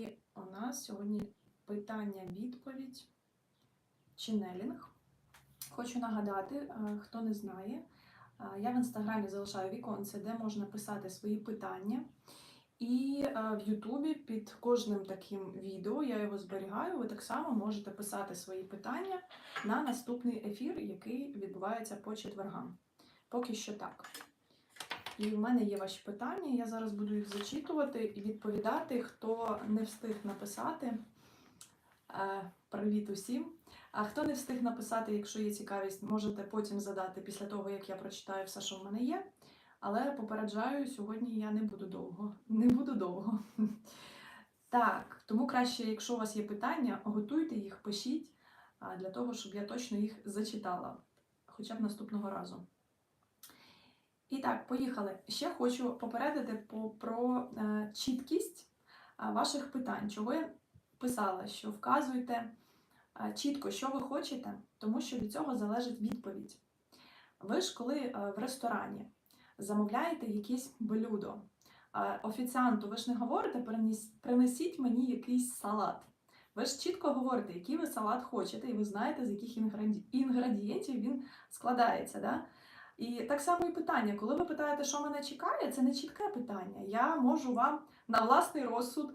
І у нас сьогодні питання-відповідь ченелінг. Хочу нагадати, е, хто не знає, е, я в інстаграмі залишаю віконце, де можна писати свої питання. І е, в Ютубі під кожним таким відео я його зберігаю. Ви так само можете писати свої питання на наступний ефір, який відбувається по четвергам. Поки що так. І в мене є ваші питання. Я зараз буду їх зачитувати і відповідати, хто не встиг написати. Е, Привіт усім! А хто не встиг написати, якщо є цікавість, можете потім задати після того, як я прочитаю все, що в мене є. Але попереджаю, сьогодні я не буду довго. Не буду довго. Так, тому краще, якщо у вас є питання, готуйте їх, пишіть для того, щоб я точно їх зачитала, хоча б наступного разу. І так, поїхали. Ще хочу попередити по, про е, чіткість а, ваших питань. Чого я писала, що вказуйте е, чітко, що ви хочете, тому що від цього залежить відповідь. Ви ж коли е, в ресторані замовляєте якесь блюдо, е, офіціанту ви ж не говорите, принесіть мені якийсь салат. Ви ж чітко говорите, який ви салат хочете, і ви знаєте, з яких інгредієнтів він складається. Да? І так само і питання, коли ви питаєте, що мене чекає, це не чітке питання. Я можу вам на власний розсуд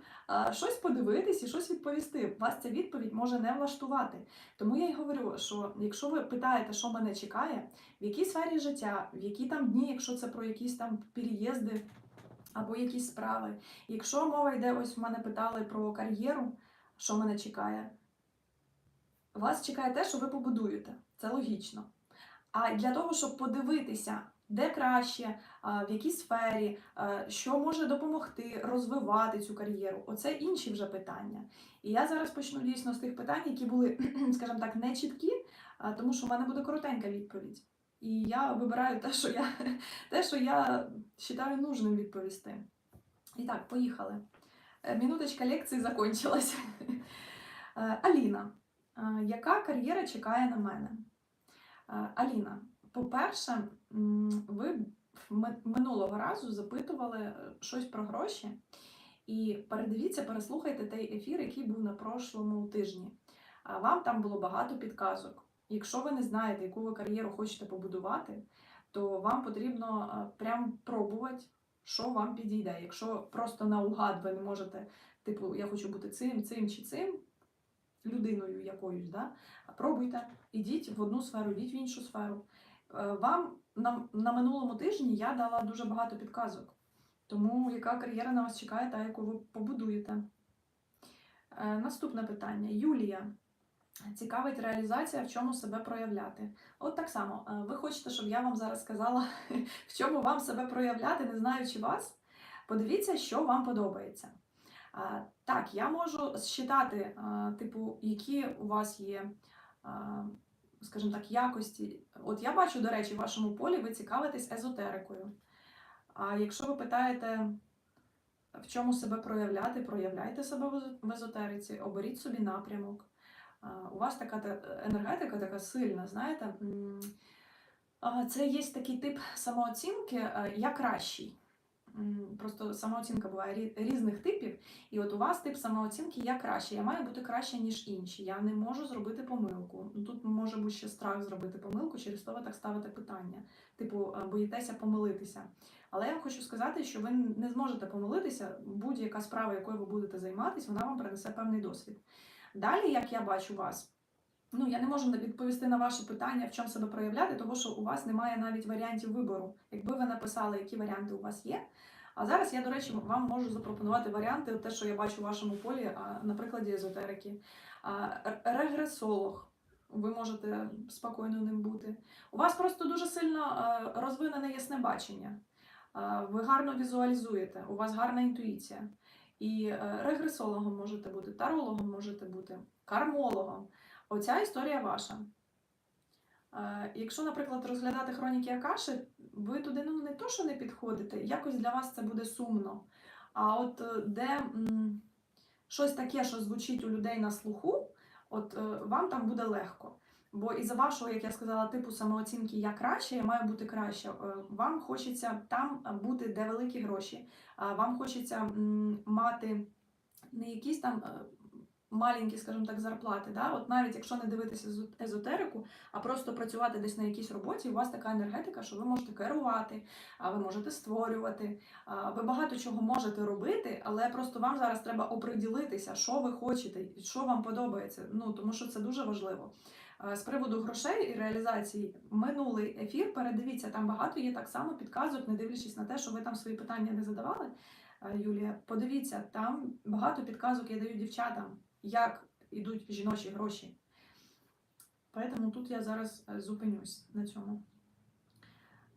щось подивитись і щось відповісти. Вас ця відповідь може не влаштувати. Тому я й говорю, що якщо ви питаєте, що мене чекає, в якій сфері життя, в які там дні, якщо це про якісь там переїзди або якісь справи. Якщо мова йде, ось в мене питали про кар'єру, що мене чекає, вас чекає те, що ви побудуєте. Це логічно. А для того, щоб подивитися, де краще, в якій сфері, що може допомогти розвивати цю кар'єру, оце інші вже питання. І я зараз почну дійсно з тих питань, які були, скажімо так, не чіткі, тому що в мене буде коротенька відповідь. І я вибираю те, що я, те, що я вважаю нужним відповісти. І так, поїхали. Е, Минуточка лекції закончилась. Е, Аліна, яка кар'єра чекає на мене? Е, Аліна, по-перше, ви минулого разу запитували е, щось про гроші, і передивіться, переслухайте той ефір, який був на прошлому тижні. Вам там було багато підказок. Якщо ви не знаєте, яку ви кар'єру хочете побудувати, то вам потрібно е, прям пробувати, що вам підійде. Якщо просто наугад ви не можете, типу, я хочу бути цим, цим чи цим, людиною якоюсь, да? пробуйте, ідіть в одну сферу, йдіть в іншу сферу. Е, Вам на, на минулому тижні я дала дуже багато підказок. Тому яка кар'єра на вас чекає, та яку ви побудуєте. Е, Наступне питання. Юлія. Цікавить реалізація, в чому себе проявляти. От так само, е, ви хочете, щоб я вам зараз сказала, в чому вам себе проявляти, не знаючи вас. Подивіться, що вам подобається. Так, я можу считати, типу, які у вас є, скажімо так, якості. От я бачу, до речі, в вашому полі ви цікавитесь езотерикою. А якщо ви питаєте, в чому себе проявляти, проявляйте себе в езотериці, оберіть собі напрямок. У вас така енергетика така сильна, знаєте. Це є такий тип самооцінки, я кращий. Просто самооцінка буває різних типів, і от у вас тип самооцінки я краще. Я маю бути краще, ніж інші. Я не можу зробити помилку. Ну, Тут може бути ще страх зробити помилку, через то ви так ставите питання. Типу, е, боїтеся помилитися. Але я вам хочу сказати, що ви не зможете помилитися. Будь-яка справа, якою ви будете займатися, вона вам принесе певний досвід. Далі, як я бачу вас, ну я не можу відповісти на ваше питання, в чому себе проявляти, тому що у вас немає навіть варіантів вибору. Якби ви написали, які варіанти у вас є. А зараз я, до речі, вам можу запропонувати варіанти, те, що я бачу у вашому полі, на прикладі езотерики. Регресолог. Ви можете спокійно ним бути. У вас просто дуже сильно розвинене ясне бачення. Ви гарно візуалізуєте, у вас гарна інтуїція. І е, регресологом можете бути, тарологом можете бути, кармологом. Оця історія ваша. Е, Якщо, наприклад, розглядати хроніки Акаши, ви туди ну, не то, що не підходите, якось для вас це буде сумно. А от е, де м, щось таке, що звучить у людей на слуху, от е, вам там буде легко. Бо із-за вашого, як я сказала, типу самооцінки я краще, я маю бути краще. Вам хочеться там бути, де великі гроші. Вам хочеться м, мати не якісь там маленькі, скажімо так, зарплати. Да? От навіть якщо не дивитися езо- езотерику, а просто працювати десь на якійсь роботі, у вас така енергетика, що ви можете керувати, ви можете створювати, ви багато чого можете робити, але просто вам зараз треба оприділитися, що ви хочете, що вам подобається. Ну тому що це дуже важливо. З приводу грошей і реалізації минулий ефір. Передивіться, там багато є так само підказок, не дивлячись на те, що ви там свої питання не задавали. е, Юлія, подивіться, там багато підказок я даю дівчатам, як йдуть жіночі гроші. Тому тут я зараз е, зупинюсь на цьому.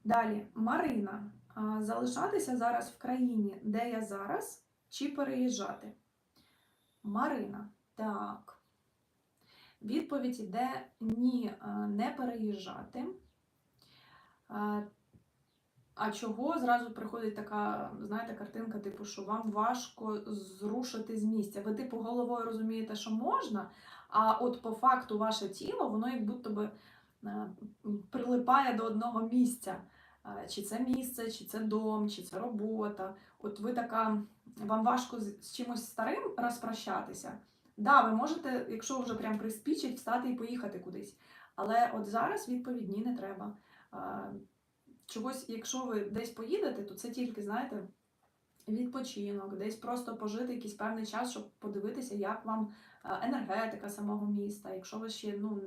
Далі, Марина. Залишатися зараз в країні, де я зараз, чи переїжджати? Марина. Так. Відповідь іде ні, е, не переїжджати. Е, А чого зразу приходить така, знаєте, картинка, типу, що вам важко зрушити з місця. Ви, типу, головою розумієте, що можна, а от по факту ваше тіло, воно як будто би е, прилипає до одного місця. Е, Чи це місце, чи це дом, чи це робота. От ви така, вам важко з чимось старим розпрощатися. Да, ви можете, якщо вже прям приспічить, встати і поїхати кудись. Але от зараз відповідь ні, не треба. Чогось, якщо ви десь поїдете, то це тільки, знаєте, відпочинок, десь просто пожити якийсь певний час, щоб подивитися, як вам енергетика самого міста. Якщо ви ще ну,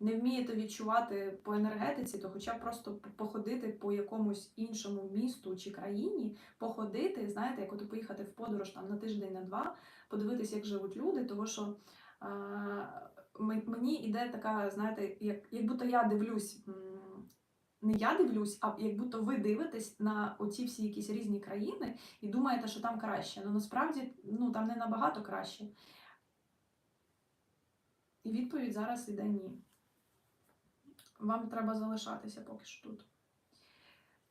не вмієте відчувати по енергетиці, то хоча б просто походити по якомусь іншому місту чи країні, походити, знаєте, як от поїхати в подорож там на тиждень, на два, подивитися, як живуть люди, тому що мені йде така, знаєте, як, як будто я дивлюсь. Не я дивлюсь, а як будто ви дивитесь на оці всі якісь різні країни і думаєте, що там краще. Ну насправді ну, там не набагато краще. І відповідь зараз іде ні. Вам треба залишатися поки що тут.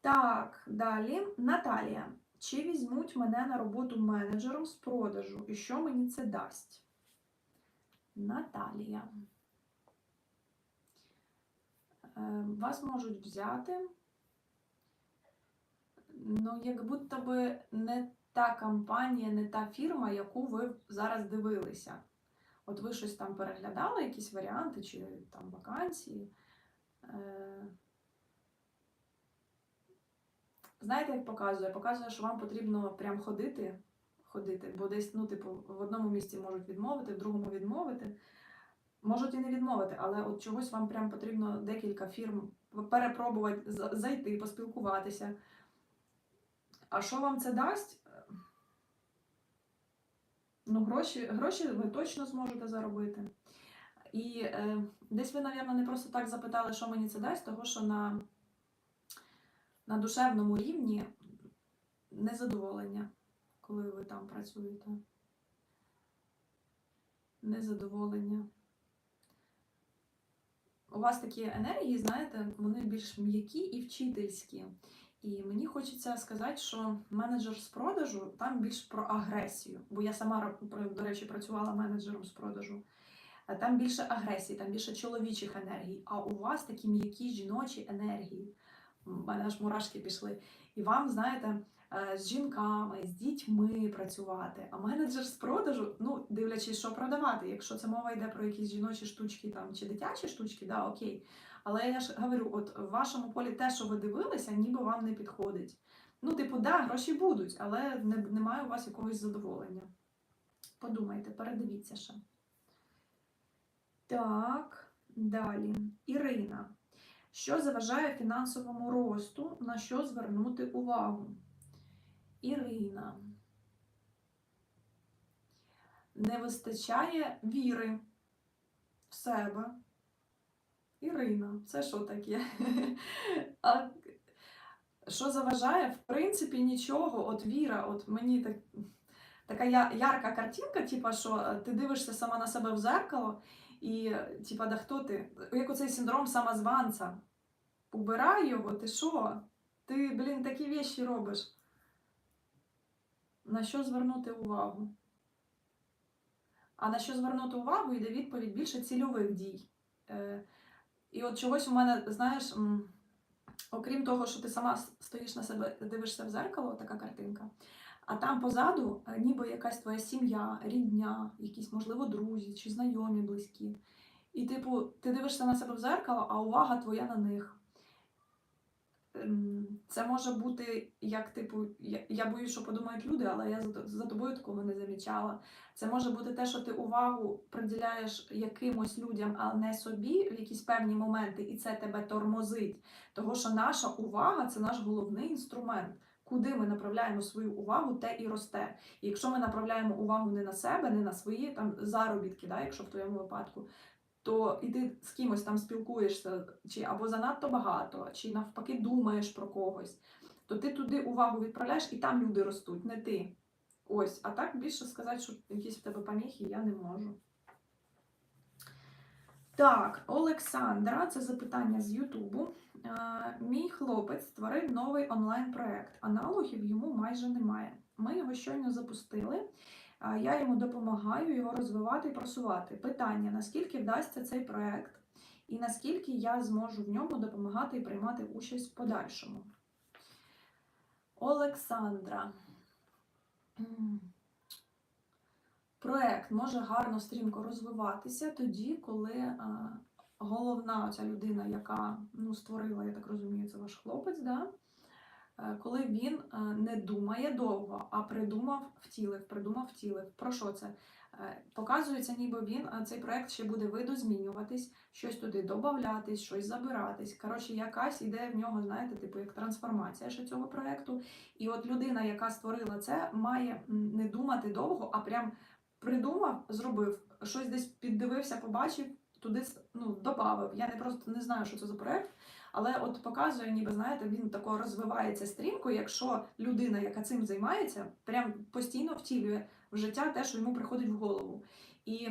Так, далі. Наталія. Чи візьмуть мене на роботу менеджером з продажу? І що мені це дасть? Наталія. Е, Вас можуть взяти. Ну, як будто би не та компанія, не та фірма, яку ви зараз дивилися. От ви щось там переглядали, якісь варіанти чи там вакансії. Е, Знаєте, як показує? Показує, що вам потрібно прям ходити, ходити, бо десь, ну, типу, в одному місці можуть відмовити, в другому відмовити. Можуть і не відмовити, але от чогось вам прям потрібно декілька фірм перепробувати, зайти, поспілкуватися. А що вам це дасть? Ну, гроші, гроші ви точно зможете заробити. І е, десь ви, мабуть, не просто так запитали, що мені це дасть, того що на, на душевному рівні незадоволення, коли ви там працюєте. Незадоволення. У вас такі енергії, знаєте, вони більш м'які і вчительські. І мені хочеться сказати, що менеджер з продажу там більш про агресію, бо я сама, до речі, працювала менеджером з продажу. Там більше агресії, там більше чоловічих енергій, а у вас такі м'які жіночі енергії. У мене аж мурашки пішли. І вам, знаєте, з жінками, з дітьми працювати. А менеджер з продажу, ну, дивлячись, що продавати. Якщо це мова йде про якісь жіночі штучки там чи дитячі штучки, да, окей. Але я ж говорю, от в вашому полі те, що ви дивилися, ніби вам не підходить. Ну, типу, да, гроші будуть, але не, немає у вас якогось задоволення. Подумайте, передивіться ще. Так, далі. Ірина. Що заважає фінансовому росту? На що звернути увагу? Ірина. Не вистачає віри в себе. Ірина, це що таке? А що заважає? В принципі, нічого. От віра, от мені так, така ярка картинка, типа, що е, ти дивишся сама на себе в зеркало, і, типа, да хто ти? Як оцей синдром самозванця. Убирай його, ти що? Ти, блін, такі вещі робиш. На що звернути увагу? А на що звернути увагу, йде відповідь більше цільових дій. Е, і от чогось у мене, знаєш, окрім того, що ти сама стоїш на себе, дивишся в зеркало, така картинка. А там позаду е, ніби якась твоя сім'я, рідня, якісь, можливо, друзі чи знайомі близькі. І, типу, ти дивишся на себе в зеркало, а увага твоя на них. Ем, Це може бути як, типу, я, я боюсь, що подумають люди, але я за, за тобою такого не замічала. Це може бути те, що ти увагу приділяєш якимось людям, а не собі в якісь певні моменти, і це тебе тормозить. Того, що наша увага це наш головний інструмент. Куди ми направляємо свою увагу, те і росте. І якщо ми направляємо увагу не на себе, не на свої там заробітки, да, якщо в твоєму випадку, то і ти з кимось там спілкуєшся, чи або занадто багато, чи навпаки думаєш про когось, то ти туди увагу відправляєш, і там люди ростуть, не ти. Ось, а так більше сказати, що якісь в тебе поміхи, я не можу. Так, Олександра, це запитання з Ютубу. Е, Мій хлопець створив новий онлайн-проект. Аналогів йому майже немає. Ми його щойно запустили. Я йому допомагаю його розвивати і просувати. Питання: наскільки вдасться цей проект, і наскільки я зможу в ньому допомагати і приймати участь в подальшому. Олександра. Проект може гарно стрімко розвиватися тоді, коли головна ця людина, яка ну, створила, я так розумію, це ваш хлопець, да? Е, коли він е, не думає довго, а придумав, втілив, придумав, втілив. Про що це? Е, Показується, ніби він цей проект ще буде видозмінюватись, щось туди додатись, щось забиратись. Коротше, якась іде в нього, знаєте, типу як трансформація ще цього проекту. І от людина, яка створила це, має не думати довго, а прям придумав, зробив, щось десь піддивився, побачив, туди ну, додав. Я не просто не знаю, що це за проект. Але от показує, ніби знаєте, він тако розвивається стрімко, якщо людина, яка цим займається, прям постійно втілює в життя те, що йому приходить в голову. І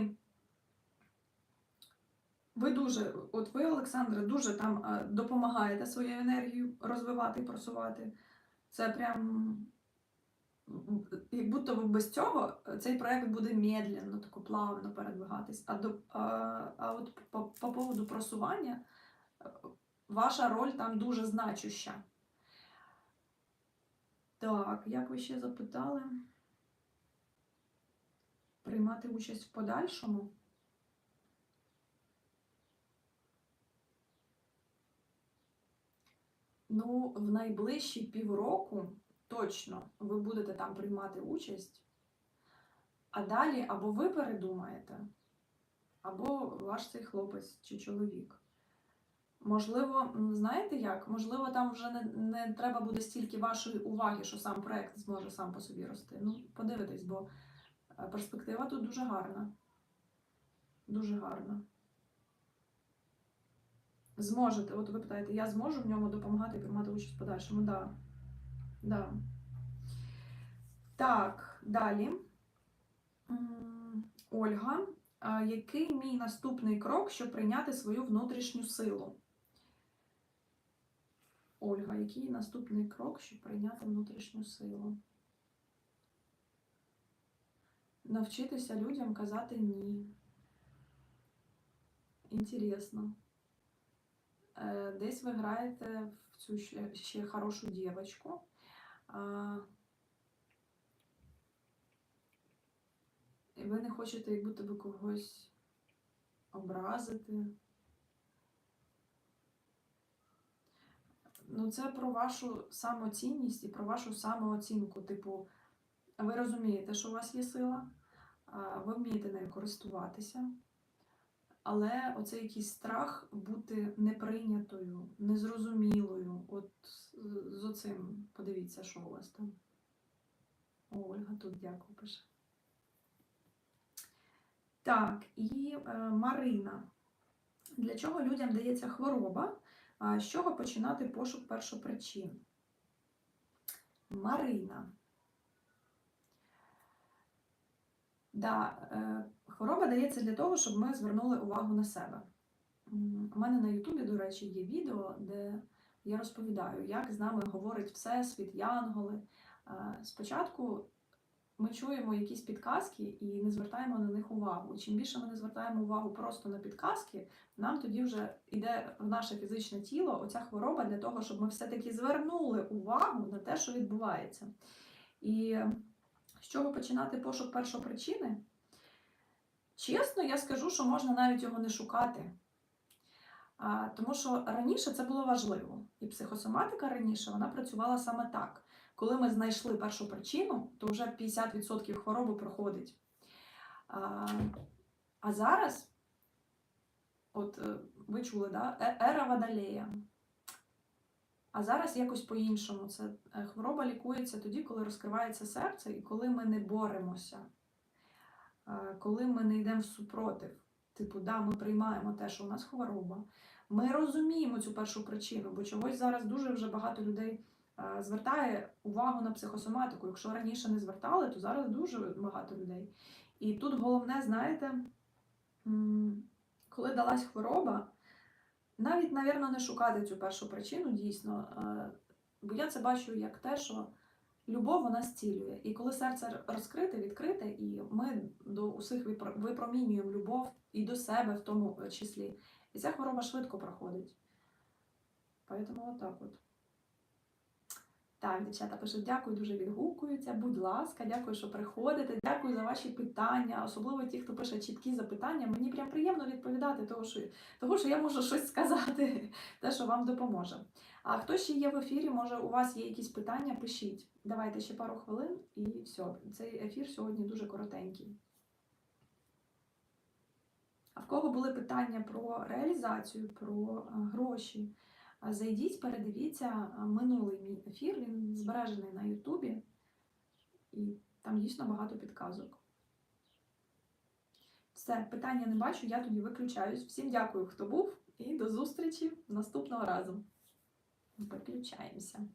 ви дуже, от ви, Олександре, дуже там е, допомагаєте свою енергію розвивати просувати. Це прям як будто би без цього цей проект буде медленно, тако плавно передвигатись. А, до, а, а от по, по поводу просування. Ваша роль там дуже значуща. Так, як ви ще запитали? Приймати участь в подальшому? Ну, в найближчі півроку точно ви будете там приймати участь, а далі або ви передумаєте, або ваш цей хлопець чи чоловік. Можливо, знаєте як? Можливо, там вже не, не треба буде стільки вашої уваги, що сам проект зможе сам по собі рости. Ну, подивитись, бо е, перспектива тут дуже гарна. Дуже гарна. Зможете, от ви питаєте, я зможу в ньому допомагати і приймати участь в подальшому? Да. Да. Так, далі. Ольга. Який мій наступний крок, щоб прийняти свою внутрішню силу? Ольга, який наступний крок, щоб прийняти внутрішню силу? Навчитися людям казати ні. Інтересно. Е, Десь ви граєте в цю ще, ще хорошу дівчинку. І ви не хочете, як будто би когось образити. Ну, це про вашу самоцінність і про вашу самооцінку. Типу, ви розумієте, що у вас є сила, ви вмієте нею користуватися. Але оцей якийсь страх бути неприйнятою, незрозумілою. От з оцим подивіться, що у вас там. О, Ольга тут дякую пише. Так, і е, Марина. Для чого людям дається хвороба? З чого починати пошук першопричин? Марина. Да, е, хвороба дається для того, щоб ми звернули увагу на себе. У мене на Ютубі, до речі, є відео, де я розповідаю, як з нами говорить Всесвіт, Янголи. Е, Спочатку ми чуємо якісь підказки і не звертаємо на них увагу. Чим більше ми не звертаємо увагу просто на підказки, нам тоді вже йде в наше фізичне тіло оця хвороба для того, щоб ми все-таки звернули увагу на те, що відбувається. І З чого починати пошук першопричини? Чесно, я скажу, що можна навіть його не шукати. Тому що раніше це було важливо. І психосоматика раніше вона працювала саме так. Коли ми знайшли першу причину, то вже 50% хвороби проходить. А, а зараз, от е, ви чули, да? е- ера Водолея. А зараз якось по-іншому. Це е, хвороба лікується тоді, коли розкривається серце, і коли ми не боремося, коли ми не йдемо в супротив. Типу, да, ми приймаємо те, що у нас хвороба. Ми розуміємо цю першу причину, бо чогось зараз дуже вже багато людей звертає увагу на психосоматику. Якщо раніше не звертали, то зараз дуже багато людей. І тут головне, знаєте, коли далась хвороба, навіть, навірно, не шукати цю першу причину дійсно. е, Бо я це бачу як те, що любов вона зцілює. І коли серце розкрите, відкрите, і ми до усіх випромінюємо любов і до себе в тому числі. І ця хвороба швидко проходить. Поэтому отак от. Так, дівчата пишуть, дякую, дуже відгукуються. Будь ласка, дякую, що приходите. Дякую за ваші питання, особливо ті, хто пише чіткі запитання. Мені прям приємно відповідати, того, що, того, що я можу щось сказати, те, що вам допоможе. А хто ще є в ефірі, може, у вас є якісь питання, пишіть. Давайте ще пару хвилин і все. Цей ефір сьогодні дуже коротенький. А в кого були питання про реалізацію, про е, гроші? Зайдіть, передивіться минулий ефір, він збережений на Ютубі, і там дійсно багато підказок. Все, питання не бачу, я тоді виключаюсь. Всім дякую, хто був, і до зустрічі наступного разу. Виключаємося.